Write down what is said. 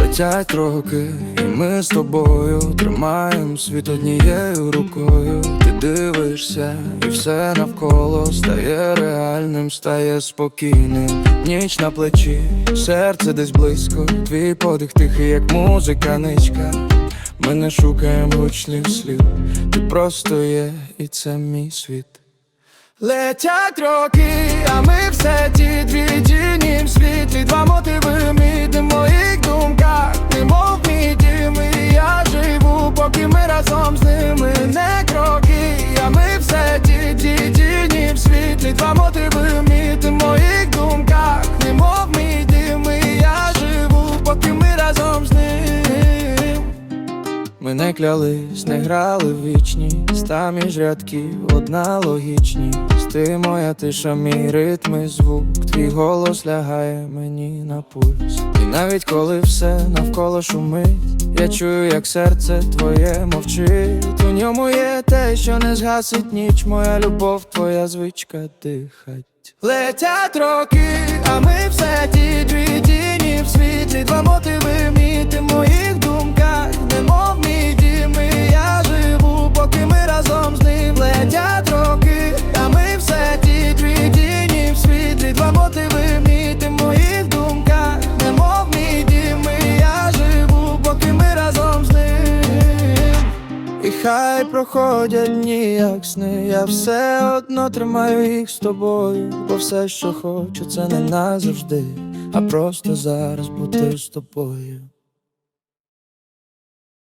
Летять роки, і ми з тобою тримаємо світ однією рукою. Ти дивишся, і все навколо стає реальним, стає спокійним. Ніч на плечі, серце десь близько, твій подих тихий, як музика ничка. Ми не шукаємо гучних слів, ти просто є, і це мій світ. Летять роки, а ми все ті дві тіні в світлі Два мотиви міти в моїх думках Немов мій дім, і я живу, поки ми разом з ними ми не клялись, не грали в вічність Та між рядків одна логічність. Ти моя тиша, мій ритм і звук Твій голос лягає мені на пульс. І навіть коли все навколо шумить Я чую, як серце твоє мовчить. У ньому є те, що не згасить ніч Моя любов, твоя звичка дихать. Летять роки, а ми все ті дві хай проходять дні, як сни, я все одно тримаю їх з тобою, бо все, що хочу, це не назавжди, а просто зараз бути з тобою.